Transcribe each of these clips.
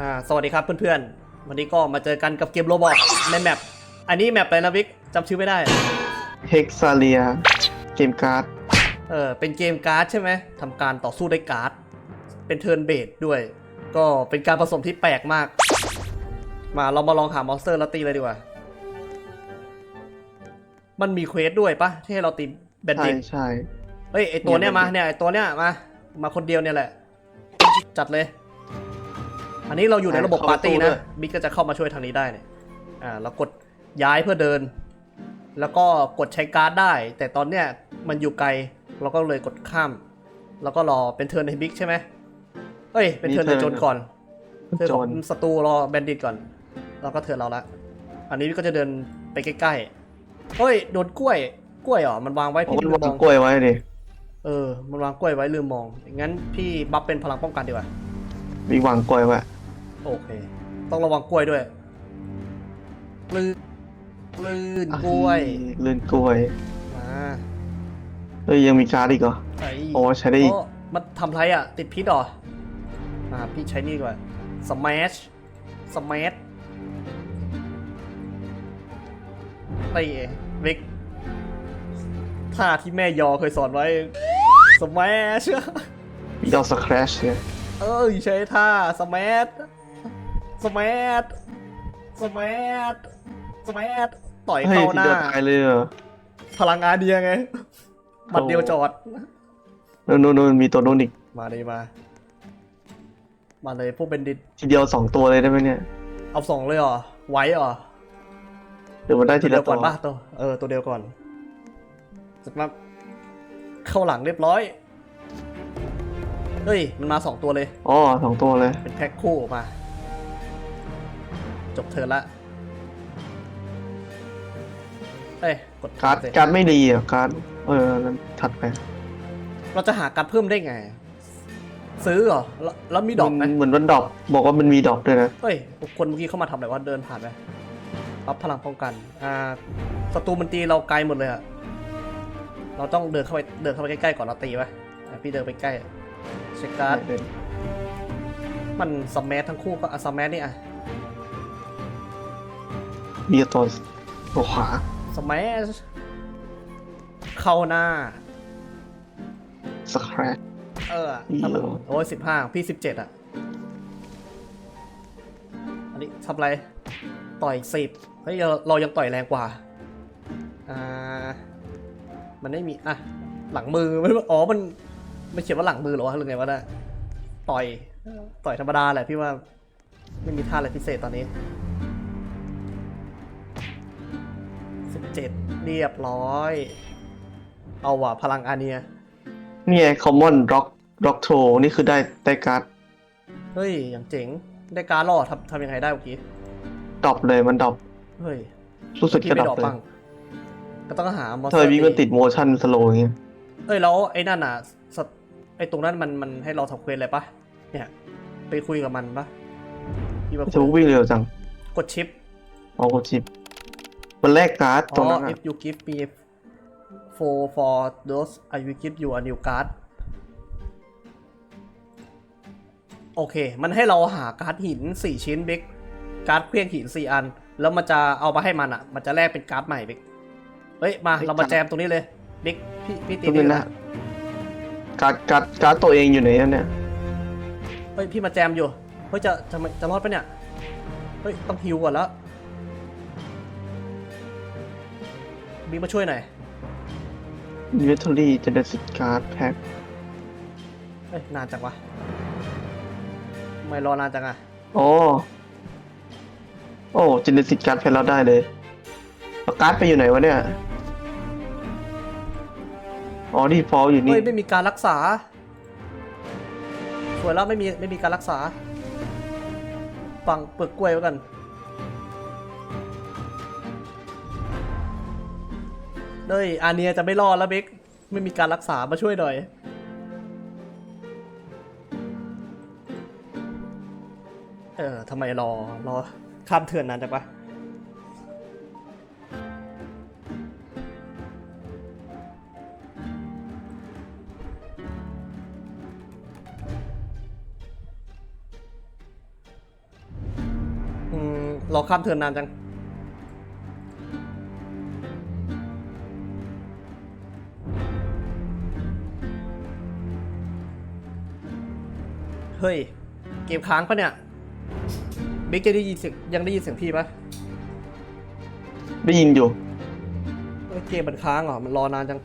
อ่าสวัสดีครับเพื่อนๆ วันนี้ก็มาเจอกันกับเกมโรบอทในแมป อันนี้แมปอะไรนะวิกจำชื่อไม่ได้ เฮกซาเลีย เกมการ์ด เออเป็นเกมการ์ดใช่ไหมทำการต่อสู้ด้วยการ์ด เป็นเทิร์นเบสด้วย ก็เป็นการผสมที่แปลกมาก มาเรามาลองหามอนสเตอร์แล้วตีเลยดีกว่า มันมีเควสด้วยปะที่ให้เราตีแบนใช่ดิตใช่ เฮ้ยไอตัวเนี้ยเนี่ยมา Bandit เนี่ยไอตัวเนี้ยมา มาคนเดียวเนี่ยแหละ จัดเลย อันนี้เราอยู่ในระบบเข้าปาร์ตี้ตู้ด้นะวยบิ๊กก็จะเข้ามาช่วยทางนี้ได้เนี่ยอ่าเรากดย้ายเพื่อเดิน แล้วก็กดใช้การ์ดได้ แต่ตอนเนี้ยมันอยู่ไกลเราก็เลยกดข้าม แล้วก็รอเป็นเทิร์นให้บิ๊กใช่ไหมเอ้ยเป็นเทิร์นในโจนก่อนเทิร์นโจของรศัตรูรอแบนดิตก่อน แล้วก็เทิร์นเราละอันนี้บิ๊กก็จะเดินไปใกล้ๆเฮ้ยโดนกล้วยกล้วยเหรอมันวางไว้ผมพี่ก็ลืมวามองงกล้วยไว้ดิเออมันวางกล้วยไว้ลืมมองงั้นพี่บัฟเป็นพลังป้องกันดีกว่ามีวางกล้วยไว้ โอเค ต้องระวังกล้วยด้วย ลื่น ลื่นกล้วยเลื่อนกล้วยมาเอ้ยยังมีการ์ดอีกเหรอไอ้โอ้ใช้ได้อีก โมันทำไรอะ ติดพิษเหรอ อ่า พี่ใช้นี่ดีกว่าสมัชสมัชไอ้เวกท่าที่แม่ยอเคยสอนไว้สมัช มีดอกสแครชเนี่ย เอ้ยใช้ท่าสมัช สมัชสมัชสมัชต่อยเฮ้ยเข้าทีหน้าเดียวตายเลยเหรอพลังงานเดียไงหมัดเดียวจอดนู่นนู่นนู่นมีตัวนู้นอีก มาเลยมา มาเลยพวกเบนดิตทีเดียวสองตัวเลยได้ไหมเนี่ย เอาสองเลยเหรอ ไว้เหรอ เดี๋ยวมันได้ตัทีวเดีละยวตัก่วอนป่ะตัว เออ ตัวเดียวก่อนเสร็จมาเข้าหลังเรียบร้อย เฮ้ย มันมาสองตัวเลย อ๋อสองตัวเลย เป็นแพ็คคู่ออกมา จบเทิร์นละเอ้ยกดการ์ดสิการ์ดไม่ดีอะการ์ดเออนั้นถัดไปเราจะหาการดเพิ่มได้ไง ซื้อเหรอแล้วแล้วมีดอกไหมมันเหมือนวันดอก บอกว่ามันมีดอกด้วยนะเฮ้ยคนเมื่อกี้เข้ามาทำอะไรวะเดินผ่านไปรับพลังป้องกัน อ่าศัตรูมันตีเราไกลหมดเลยอะเราต้องเดินเข้าไปเดินเข้าไปใกล้ๆก่อนเราตีไปอะพี่เดินไปใกล้เช็คการ์ดมันสมแมสทั้งคู่ก็อะสมแมสนี่อะ มีตัวตัวขวาสมแมสเข้าหน้า สแครชเอออีถ้ามันเหรอโอ้ยสิบห้าพี่สิบเจ็ดอะ อันนี้ทำอะไร ต่อยสิบเฮ้ยเราเรายังต่อยแรงกว่า อ่า มันไม่มี อะ หลังมือไม่อ๋อ มันไม่เขียนว่าหลังมือเหรอวะหรือไงวะน่ะต่อย ต่อยธรรมดาแหละพี่ว่า ไม่มีท่าอะไรพิเศษตอนนี้ เจ็ดเรียบร้อย เอาว่ะพลังอาเนียนี่ไงคอมมอนร็อกร็อกโทนี่คือได้ได้การ์ดเฮ้ย อย่างเจ๋ง ได้การ์ดหรอทำทำยังไงได้เมื่อกี้ดรอปเลยมันดรอปเฮ้ยรู้สึกพี่จะดไม่รดออกปเลบ้างยก็ต้องหามอสทำไมวิ่งมันติดโมชั่นสโลอย่างเงี้ยเอ้ยแล้วไอ้นั่นอะสตไอ้ตรงนั้นมันมันให้เราทำเควสอะไรปะเนี่ยไปคุยกับมันปะพี่มาจะคุยวิ่งเร็วจัง กดชิปอ๋อกดชิป มันแลกการ์ดตอ๋รงอนั้นอะ if you give me for for those I will give you a new card โอเค มันให้เราหาการ์ดหิน 4 ชิ้นบิ๊กการ์ดเครื่องหิน 4 อัน แล้วมันจะเอามาให้มันอะมันจะแลกเป็นการ์ดใหม่บิ๊กเฮ้ย มาเรามาแจมตรงนี้เลยบิ๊กพี่พี่ตีตรงนี่นี้นะนะการ์ดการ์ดการ์ดตัวเองอยู่ไหนอะเนี่ยเฮ้ย พี่มาแจมอยู่ เฮ้ย จะจะจะรอดปะเนี่ย เฮ้ย ต้องฮิวก่อนแล้ว บิ๊กมาช่วยหน่อย inventory genesis card pack เฮ้ยนานจังวะทำไม่รอนานจังอะอ๋อโอ้ genesis card pack เราได้เลยแล้วการ์ดไปอยู่ไหนวะเนี่ย อ๋อนี่ฟอลอยู่นี่ เฮ้ยไม่มีการรักษาสวยแล้วไม่มีไม่มีการรักษาฟังเปลือกกล้วยไว้กัน เฮ้ยอาเนียจะไม่รอดแล้วเบ๊กไม่มีการรักษามาช่วยหน่อย เออทำไมรอรอข้ามเถื่อนนานจังปะอือรอข้ามเทิร์นนานจัง เฮ้ย เกมค้างปะเนี่ยบิ๊กจะได้ยินเสียงยังได้ยินเสียงพี่ปะได้ยินอยู่เอ้ยเกมมันค้างเหรอ มันรอนานจัง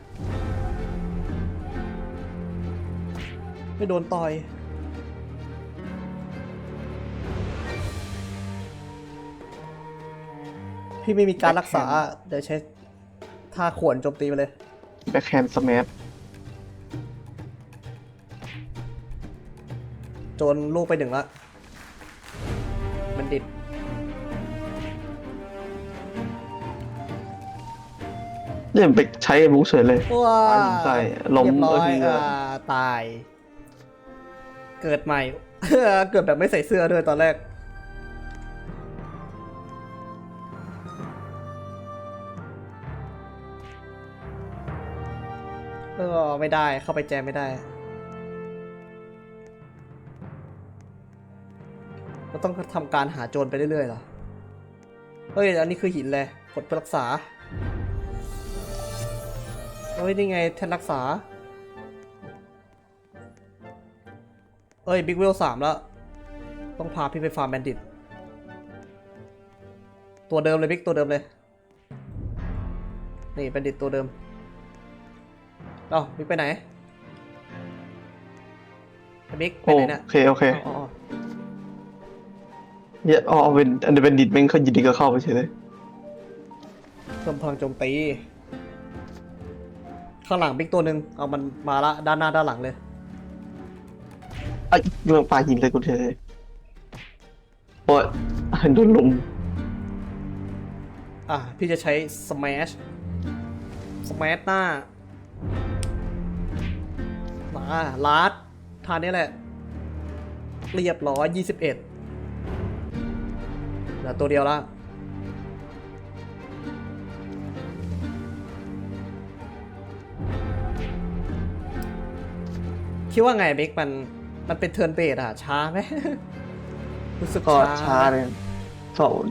ไม่โดนต่อย พี่ไม่มีการรักษา เดี๋ยวใช้ท่าขวนโจมตีไปเลย แบ็คแฮนด์สแมท จนลูกไปหนึ่งละมันดิดเนี่ยไปใช้บุ๊กเฉยเลยว้าปาหินใส่ล้มเรียบร้อยเอออ่าตาย เกิดใหม่ เกิดแบบไม่ใส่เสื้อด้วยตอนแรก เออไม่ได้เข้าไปแจมไม่ได้ เราต้องทำการหาโจรไปเรื่อยๆเหรอ เฮ้ย อันนี้คือหินเลยกดเพื่อรักษา เฮ้ย นี่ไงแทนรักษา เอ้ย บิ๊กเวลสามแล้ว ต้องพาพี่ไปฟาร์มแบนดิต ตัวเดิมเลยบิ๊กตัวเดิมเลย นี่แบนดิตตัวเดิม เอ้าบิ๊กไปไหนไอ้บิ๊กไปโอไหนเนี่ยเค โอเคอ๋ออ๋อ เนี่ยอ๋อเป็นอันเดอร์เบนดิตแม่งเขายินดีก็เข้าไปเฉยเลยเพิ่มพลังโจมตี ข้างหลังบิ๊กตัวหนึ่งเอามันมาละด้านหน้าด้านหลังเลยไอ้ยเรื่องปลาหินเลยกูเฉยโอ้ยโดนลุมอะพี่จะใช้ smash smash หน้ามาลาดทานนี้แหละ เรียบร้อยยี่สิบ เอ็ดเหลือตัวเดียวละคิดว่าไงบิ๊กมันมันเป็นเทิร์นเบสอะช้าไหมรู้สึกก็ช้าช้าเลยสอง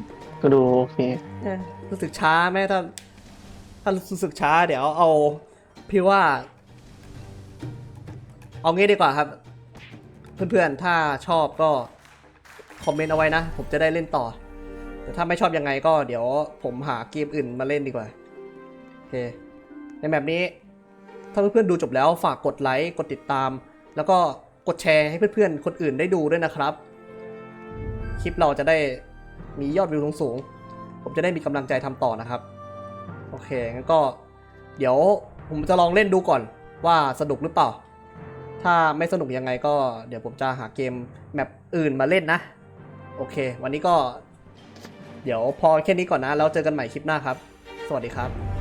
ก็ดูโอเคเอ้ยรู้สึกช้าไหมถ้าถ้ารู้สึกช้าเดี๋ยวเอา พี่ว่า เอางี้ดีกว่าครับ เพื่อนๆถ้าชอบก็ คอมเมนต์เอาไว้นะ ผมจะได้เล่นต่อ แต่ถ้าไม่ชอบยังไงก็เดี๋ยวผมหาเกมอื่นมาเล่นดีกว่า โอเค ในแบบนี้ ถ้าเพื่อนๆดูจบแล้วฝากกดไลค์ กดติดตาม แล้วก็กดแชร์ให้เพื่อนๆ คนอื่นได้ดูด้วยนะครับ คลิปเราจะได้มียอดวิวสูงๆ ผมจะได้มีกำลังใจทำต่อนะครับ โอเค งั้นก็เดี๋ยวผมจะลองเล่นดูก่อนว่าสนุกหรือเปล่า ถ้าไม่สนุกยังไงก็เดี๋ยวผมจะหาเกมแมปอื่นมาเล่นนะ โอเค วันนี้ก็ เดี๋ยวพอแค่นี้ก่อนนะ แล้วเจอกันใหม่คลิปหน้าครับ สวัสดีครับ